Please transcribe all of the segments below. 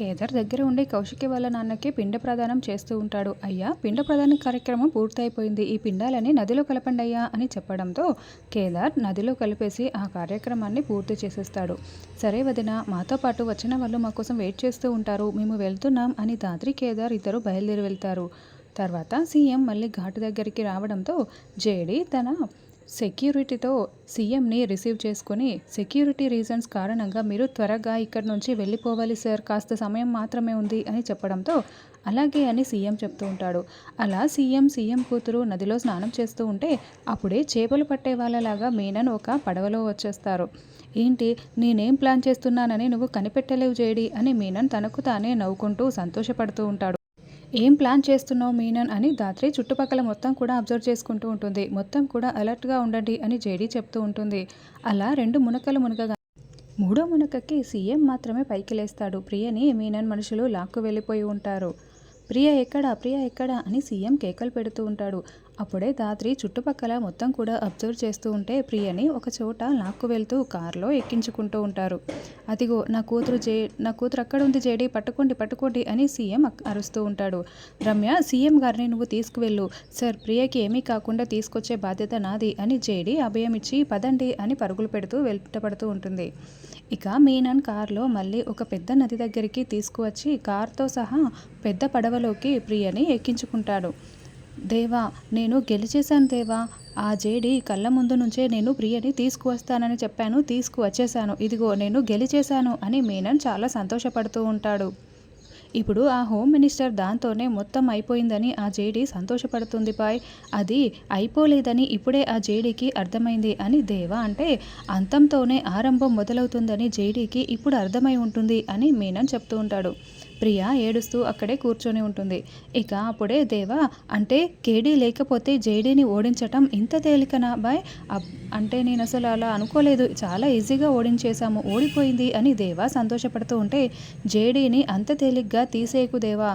కేదార్ దగ్గర ఉండే కౌశికి వాళ్ళ నాన్నకి పిండ ప్రదానం చేస్తూ ఉంటాడు. అయ్యా పిండ ప్రదాన కార్యక్రమం పూర్తయిపోయింది. ఈ పిండాలని నదిలో కలపండి అయ్యా అని చెప్పడంతో కేదార్ నదిలో కలిపేసి ఆ కార్యక్రమాన్ని పూర్తి చేసేస్తాడు. సరే వదిన మాతో పాటు వచ్చిన వాళ్ళు మా కోసం వెయిట్ చేస్తూ ఉంటారు. మేము వెళ్తున్నాం అని దాద్రి కేదార్ ఇద్దరు బయలుదేరి వెళ్తారు. తర్వాత సీఎం మళ్ళీ ఘాటు దగ్గరికి రావడంతో జేడి తన సెక్యూరిటీతో సీఎంని రిసీవ్ చేసుకుని సెక్యూరిటీ రీజన్స్ కారణంగా మీరు త్వరగా ఇక్కడి నుంచి వెళ్ళిపోవాలి సార్. కాస్త సమయం మాత్రమే ఉంది అని చెప్పడంతో అలాగే అని సీఎం చెప్తూ ఉంటాడు. అలా సీఎం సీఎం కూతురు నదిలో స్నానం చేస్తూ ఉంటే అప్పుడే చేపలు పట్టే వాళ్ళలాగా మీనన్ ఒక పడవలో వచ్చేస్తారు. ఏంటి? నేనేం ప్లాన్ చేస్తున్నానని నువ్వు కనిపెట్టలేవు జేడి అని మీనన్ తనకు తానే నవ్వుకుంటూ సంతోషపడుతూ ఉంటాడు. ఏం ప్లాన్ చేస్తున్నావు మీనన్ అని దాత్రి చుట్టుపక్కల మొత్తం కూడా అబ్జర్వ్ చేసుకుంటూ ఉంటుంది. మొత్తం కూడా అలర్ట్గా ఉండండి అని జేడీ చెప్తూ ఉంటుంది. అలా రెండు మునకలు మునకగా మూడో మునకకి సీఎం మాత్రమే పైకి లేస్తాడు. ప్రియని మీనన్ మనుషులు లాక్కు వెళ్ళిపోయి ఉంటారు. ప్రియ ఎక్కడ ప్రియ ఎక్కడ అని సీఎం కేకలు పెడుతూ ఉంటాడు. అప్పుడే దాత్రి చుట్టుపక్కల మొత్తం కూడా అబ్జర్వ్ చేస్తూ ఉంటే ప్రియని ఒక చోట లాక్కు వెళ్తూ కారులో ఎక్కించుకుంటూ ఉంటారు. అదిగో నా కూతురు జే నా కూతురు అక్కడ ఉంది జేడి పట్టుకోండి పట్టుకోండి అని సీఎం అరుస్తూ ఉంటాడు. రమ్య సీఎం గారిని నువ్వు తీసుకువెళ్ళు. సార్ ప్రియకి ఏమీ కాకుండా తీసుకొచ్చే బాధ్యత నాది అని జేడి అభయం ఇచ్చి పదండి అని పరుగులు పెడుతూ వెంటపడుతూ ఉంటుంది. ఇక మీనన్ కార్లో మళ్ళీ ఒక పెద్ద నది దగ్గరికి తీసుకువచ్చి కార్తో సహా పెద్ద పడవలోకి ప్రియని ఎక్కించుకుంటాడు. దేవా నేను గెలిచేశాను దేవా. ఆ జేడి కళ్ళ ముందు నుంచే నేను ప్రియని తీసుకువస్తానని చెప్పాను. తీసుకువచ్చేశాను. ఇదిగో నేను గెలిచేశాను అని మీనన్ చాలా సంతోషపడుతూ ఉంటాడు. ఇప్పుడు ఆ హోమ్ మినిస్టర్ దాంతోనే మొత్తం అయిపోయిందని ఆ జేడీ సంతోషపడుతుంది పాయ్ అది అయిపోలేదని ఇప్పుడే ఆ జేడీకి అర్థమైంది అని దేవా అంటే అంతంతోనే ఆరంభం మొదలవుతుందని జేడీకి ఇప్పుడు అర్థమై ఉంటుంది అని మీనన్ చెప్తూ ఉంటాడు. ప్రియా ఏడుస్తూ అక్కడే కూర్చొని ఉంటుంది. ఇక అప్పుడే దేవా అంటే కేడీ లేకపోతే జేడీని ఓడించటం ఇంత తేలికనా బాయ్? అంటే నేను అసలు అలా అనుకోలేదు. చాలా ఈజీగా ఓడించేశాము. ఓడిపోయింది అని దేవా సంతోషపడుతూ ఉంటే జేడీని అంత తేలిగ్గా తీసేయకు దేవా.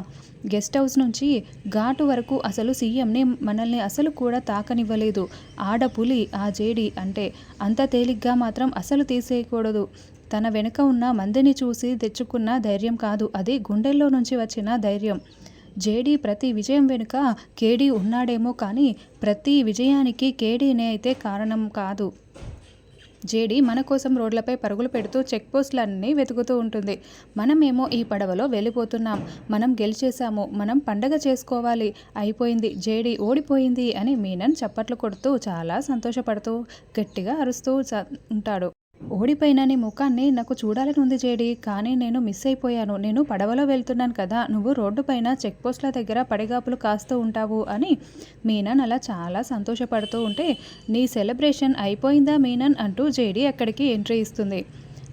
గెస్ట్ హౌస్ నుంచి ఘాటు వరకు అసలు సీఎంని మనల్ని అసలు కూడా తాకనివ్వలేదు. ఆడపులి ఆ జేడి అంటే అంత తేలిగ్గా మాత్రం అసలు తీసేయకూడదు. తన వెనుక ఉన్న మందిని చూసి తెచ్చుకున్న ధైర్యం కాదు. అది గుండెల్లో నుంచి వచ్చిన ధైర్యం. జేడీ ప్రతి విజయం వెనుక కేడీ ఉన్నాడేమో కానీ ప్రతి విజయానికి కేడీనే అయితే కారణం కాదు. జేడీ మన కోసం రోడ్లపై పరుగులు పెడుతూ చెక్ పోస్టులన్నీ వెతుకుతూ ఉంటుంది. మనమేమో ఈ పడవలో వెళ్ళిపోతున్నాం. మనం గెలిచేశాము. మనం పండగ చేసుకోవాలి. అయిపోయింది. జేడీ ఓడిపోయింది అని మీనన్ చప్పట్లు కొడుతూ చాలా సంతోషపడుతూ గట్టిగా అరుస్తూ ఉంటాడు. ఓడిపోయిన నీ ముఖాన్ని నాకు చూడాలని ఉంది జేడి కానీ నేను మిస్ అయిపోయాను. నేను పడవలో వెళ్తున్నాను కదా నువ్వు రోడ్డు పైన చెక్ పోస్ట్ల దగ్గర పడిగాపులు కాస్తూ ఉంటావు అని మీనన్ అలా చాలా సంతోషపడుతూ ఉంటే నీ సెలబ్రేషన్ అయిపోయిందా మీనన్ అంటూ జేడి అక్కడికి ఎంట్రీ ఇస్తుంది.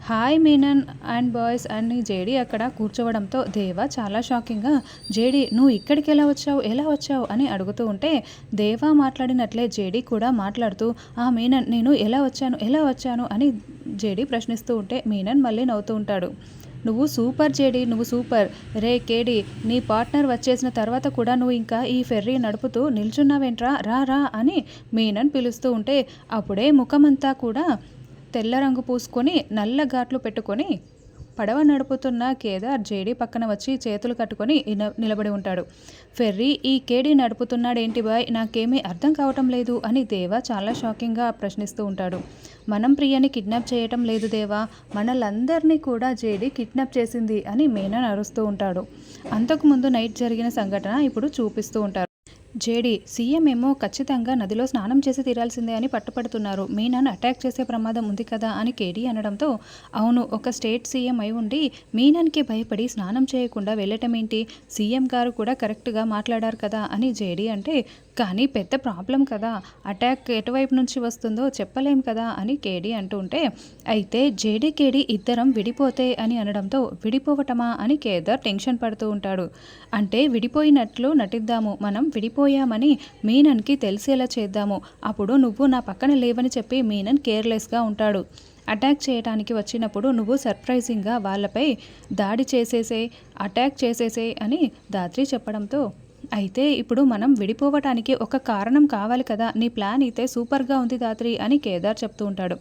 హాయ్ మీనన్ అండ్ బాయ్స్ అని జేడీ అక్కడ కూర్చోవడంతో దేవా చాలా షాకింగ్గా జేడీ నువ్వు ఇక్కడికి ఎలా వచ్చావు ఎలా వచ్చావు అని అడుగుతూ ఉంటే దేవా మాట్లాడినట్లే జేడీ కూడా మాట్లాడుతూ ఆ మీనన్ నేను ఎలా వచ్చాను ఎలా వచ్చాను? అని జేడీ ప్రశ్నిస్తూ ఉంటే మీనన్ మళ్ళీ నవ్వుతూ ఉంటాడు. నువ్వు సూపర్ జేడి నువ్వు సూపర్. రే కేడి నీ పార్ట్నర్ వచ్చేసిన తర్వాత కూడా నువ్వు ఇంకా ఈ ఫెర్రీ నడుపుతూ నిల్చున్నావేంట్రా? రా రా అని మీనన్ పిలుస్తూ ఉంటే అప్పుడే ముఖమంతా కూడా తెల్ల రంగు పూసుకొని నల్ల ఘాట్లు పెట్టుకొని పడవ నడుపుతున్న కేదార్ జేడీ పక్కన వచ్చి చేతులు కట్టుకొని నిలబడి ఉంటాడు. ఫెర్రీ ఈ కేడీ నడుపుతున్నాడేంటి బాయ్? నాకేమీ అర్థం కావటం లేదు అని దేవా చాలా షాకింగ్గా ప్రశ్నిస్తూ ఉంటాడు. మనం ప్రియని కిడ్నాప్ చేయటం లేదు దేవా. మనలందరినీ కూడా జేడీ కిడ్నాప్ చేసింది అని మేనన్ అరుస్తూ ఉంటాడు. అంతకుముందు నైట్ జరిగిన సంఘటన ఇప్పుడు చూపిస్తూ ఉంటారు. జేడీ సీఎం ఏమో ఖచ్చితంగా నదిలో స్నానం చేసి తీరాల్సిందే అని పట్టుపడుతున్నారు. మీనన్ అటాక్ చేసే ప్రమాదం ఉంది కదా అని కేడీ అనడంతో అవును ఒక స్టేట్ సీఎం అయి ఉండి మీనన్కి భయపడి స్నానం చేయకుండా వెళ్ళటం ఏంటి సీఎం గారు కూడా కరెక్ట్గా మాట్లాడారు కదా అని జేడీ అంటే కానీ పెద్ద ప్రాబ్లం కదా అటాక్ ఎటువైపు నుంచి వస్తుందో చెప్పలేం కదా అని కేడీ అంటూ ఉంటే అయితే జేడీ కేడీ ఇద్దరం విడిపోతే అని అనడంతో విడిపోవటమా అని కేదార్ టెన్షన్ పడుతూ ఉంటాడు. అంటే విడిపోయినట్లు నటిద్దాము మనం విడిపో విడిపోయామని మీనన్కి తెలిసేలా చేద్దాము. అప్పుడు నువ్వు నా పక్కన లేవని చెప్పి మీనన్ కేర్లెస్గా ఉంటాడు. అటాక్ చేయడానికి వచ్చినప్పుడు నువ్వు సర్ప్రైజింగ్గా వాళ్ళపై దాడి చేసేసే అటాక్ చేసేసే అని దాత్రి చెప్పడంతో అయితే ఇప్పుడు మనం విడిపోవటానికి ఒక కారణం కావాలి కదా? నీ ప్లాన్ అయితే సూపర్గా ఉంది దాత్రి అని కేదార్ చెప్తూ ఉంటాడు.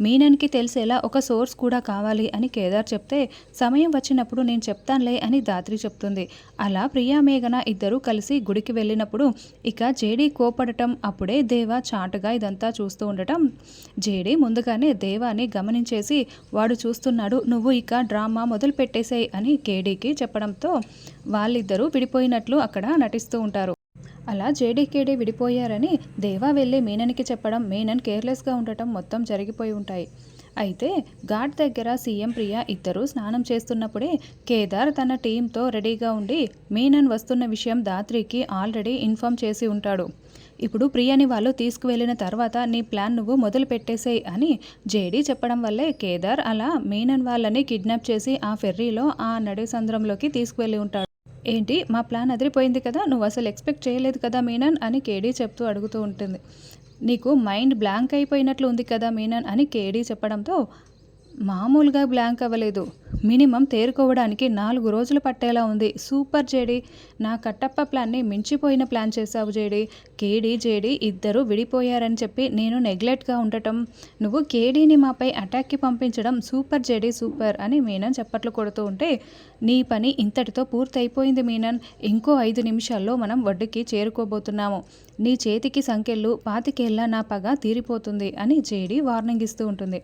మీనన్కి తెలిసేలా ఒక సోర్స్ కూడా కావాలి అని కేదార్ చెప్తే సమయం వచ్చినప్పుడు నేను చెప్తానులే అని దాత్రి చెప్తుంది. అలా ప్రియా మేఘన ఇద్దరూ కలిసి గుడికి వెళ్ళినప్పుడు ఇక జేడీ కోపడటం అప్పుడే దేవ చాటుగా ఇదంతా చూస్తూ ఉండటం. జేడీ ముందుగానే దేవాని గమనించేసి వాడు చూస్తున్నాడు నువ్వు ఇక డ్రామా మొదలు పెట్టేశాయి అని కేడీకి చెప్పడంతో వాళ్ళిద్దరూ విడిపోయినట్లు అక్కడ నటిస్తూ ఉంటారు. అలా జేడీకేడీ విడిపోయారని దేవా వెళ్ళి మీనన్కి చెప్పడం మీనన్ కేర్లెస్గా ఉండటం మొత్తం జరిగిపోయి ఉంటాయి. అయితే ఘాట్ దగ్గర సీఎం ప్రియ ఇద్దరు స్నానం చేస్తున్నప్పుడే కేదార్ తన టీంతో రెడీగా ఉండి మీనన్ వస్తున్న విషయం దాత్రికి ఆల్రెడీ ఇన్ఫామ్ చేసి ఉంటాడు. ఇప్పుడు ప్రియని వాళ్ళు తీసుకువెళ్ళిన తర్వాత నీ ప్లాన్ నువ్వు మొదలు పెట్టేసేయి అని జేడీ చెప్పడం వల్లే కేదార్ అలా మీనన్ వాళ్ళని కిడ్నాప్ చేసి ఆ ఫెర్రీలో ఆ నడి సంద్రంలోకి తీసుకువెళ్ళి ఉంటాడు. ఏంటి మా ప్లాన్ అదిరిపోయింది కదా నువ్వు అసలు ఎక్స్పెక్ట్ చేయలేదు కదా మీనన్ అని కేడీ చెప్తూ అడుగుతూ ఉంటుంది. నీకు మైండ్ బ్లాంక్ అయిపోయినట్లు ఉంది కదా మీనన్ అని కేడీ చెప్పడంతో మామూలుగా బ్లాంక్ అవ్వలేదు. మినిమం తేరుకోవడానికి నాలుగు రోజులు పట్టేలా ఉంది. సూపర్ జేడి నా కట్టప్ప ప్లాన్ని మించిపోయిన ప్లాన్ చేశావు జేడి. కేడీ జేడి ఇద్దరు విడిపోయారని చెప్పి నేను నెగ్లెక్ట్గా ఉండటం నువ్వు కేడీని మాపై అటాక్కి పంపించడం సూపర్ జేడి సూపర్ అని మీనన్ చప్పట్లు కొడుతూ ఉంటే నీ పని ఇంతటితో పూర్తయిపోయింది మీనన్. ఇంకో ఐదు నిమిషాల్లో మనం వడ్డుకి చేరుకోబోతున్నాము. నీ చేతికి సంకెళ్ళు పాతికేళ్ళ నా పగ తీరిపోతుంది అని జేడి వార్నింగ్ ఇస్తూ ఉంటుంది.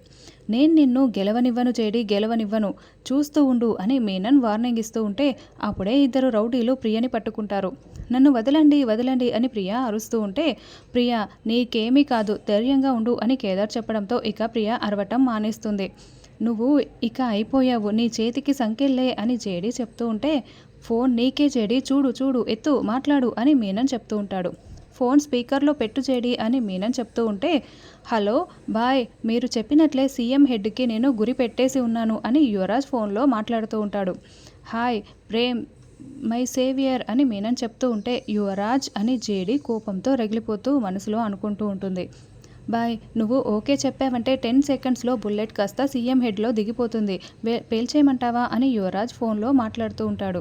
నేను నిన్ను గెలవనివ్వను జేడి గెలవనివ్వను. చూస్తూ ఉండు అని మీనన్ వార్నింగ్ ఇస్తూ ఉంటే అప్పుడే ఇద్దరు రౌడీలు ప్రియని పట్టుకుంటారు. నన్ను వదలండి వదలండి అని ప్రియ అరుస్తూ ఉంటే ప్రియ నీకేమీ కాదు ధైర్యంగా ఉండు అని కేదార్ చెప్పడంతో ఇక ప్రియ అరవటం మానేస్తుంది. నువ్వు ఇక అయిపోయావు నీ చేతికి సంకెళ్ళే అని జేడి చెప్తూ ఉంటే ఫోన్ నీకే జేడి చూడు చూడు ఎత్తు మాట్లాడు అని మీనన్ చెప్తూ ఉంటాడు. ఫోన్ స్పీకర్లో పెట్టు చేడి అని మీనన్ చెప్తూ ఉంటే హలో బాయ్ మీరు చెప్పినట్లే సీఎం హెడ్కి నేను గురి పెట్టేసి ఉన్నాను అని యువరాజ్ ఫోన్లో మాట్లాడుతూ ఉంటాడు. హాయ్ ప్రేమ్ మై సేవియర్ అని మీనన్ చెప్తూ ఉంటే యువరాజ్ అని జేడి కోపంతో రగిలిపోతూ మనసులో అనుకుంటూ ఉంటుంది. బాయ్ నువ్వు ఓకే చెప్పావంటే టెన్ సెకండ్స్లో బుల్లెట్ కాస్త సీఎం హెడ్లో దిగిపోతుంది. పేల్చేయమంటావా అని యువరాజ్ ఫోన్లో మాట్లాడుతూ ఉంటాడు.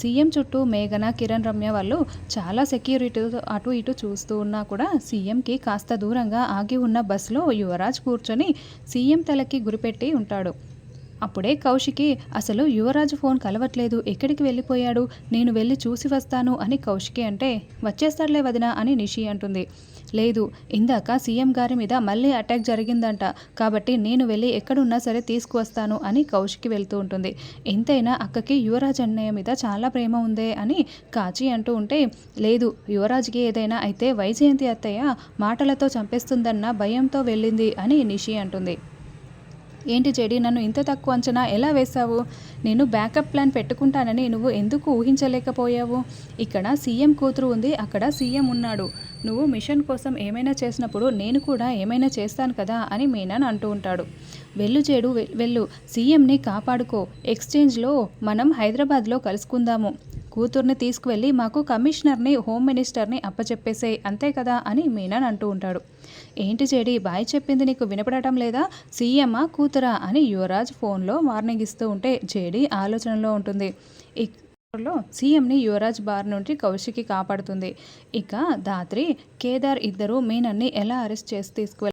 సీఎం చుట్టూ మేఘన కిరణ్ రమ్య వాళ్ళు చాలా సెక్యూరిటీ అటు ఇటు చూస్తూ ఉన్నా కూడా సీఎంకి కాస్త దూరంగా ఆగి ఉన్న బస్సులో యువరాజ్ కూర్చొని సీఎం తలకి గురిపెట్టి ఉంటాడు. అప్పుడే కౌశికి అసలు యువరాజు ఫోన్ కలవట్లేదు. ఎక్కడికి వెళ్ళిపోయాడు? నేను వెళ్ళి చూసి వస్తాను అని కౌశికి అంటే వచ్చేస్తాడులే వదిన అని నిషి అంటుంది. లేదు ఇందాక సీఎం గారి మీద మళ్ళీ అటాక్ జరిగిందంట. కాబట్టి నేను వెళ్ళి ఎక్కడున్నా సరే తీసుకువస్తాను అని కౌశికి వెళ్తూ ఉంటుంది. ఎంతైనా అక్కకి యువరాజ్ అన్నయ్య మీద చాలా ప్రేమ ఉందే అని కాచి అంటూ ఉంటే లేదు యువరాజ్కి ఏదైనా అయితే వైజయంతి అత్తయ్య మాటలతో చంపేస్తుందన్న భయంతో వెళ్ళింది అని నిషి అంటుంది. ఏంటి చెడి నన్ను ఇంత తక్కువ అంచనా ఎలా వేశావు? నేను బ్యాకప్ ప్లాన్ పెట్టుకుంటానని నువ్వు ఎందుకు ఊహించలేకపోయావు? ఇక్కడ సీఎం కూతురు ఉంది అక్కడ సీఎం ఉన్నాడు. నువ్వు మిషన్ కోసం ఏమైనా చేసినప్పుడు నేను కూడా ఏమైనా చేస్తాను కదా అని మీనన్ అంటూ ఉంటాడు. వెళ్ళు చేడు వెళ్ళు. సీఎంని కాపాడుకో. ఎక్స్చేంజ్లో మనం హైదరాబాద్లో కలుసుకుందాము. కూతుర్ని తీసుకువెళ్ళి మాకు కమిషనర్ని హోమ్ మినిస్టర్ని అప్పచెప్పేసే అంతే కదా అని మీనన్ అంటూ ఉంటాడు. ఏంటి చెడి బాయ్ చెప్పింది నీకు వినపడటం లేదా? సీఎమ్మా కూతురా అని యువరాజ్ ఫోన్లో వార్నింగ్ ఇస్తూ ఉంటే జేడి ఆలోచనలో ఉంటుంది. లో సీఎంని యువరాజ్ బార్ నుండి కౌశికి కాపాడుతుంది. ఇక దాత్రి కేదార్ ఇద్దరు మీనన్ని ఎలా అరెస్ట్ చేసి తీసుకువెళ్ళారు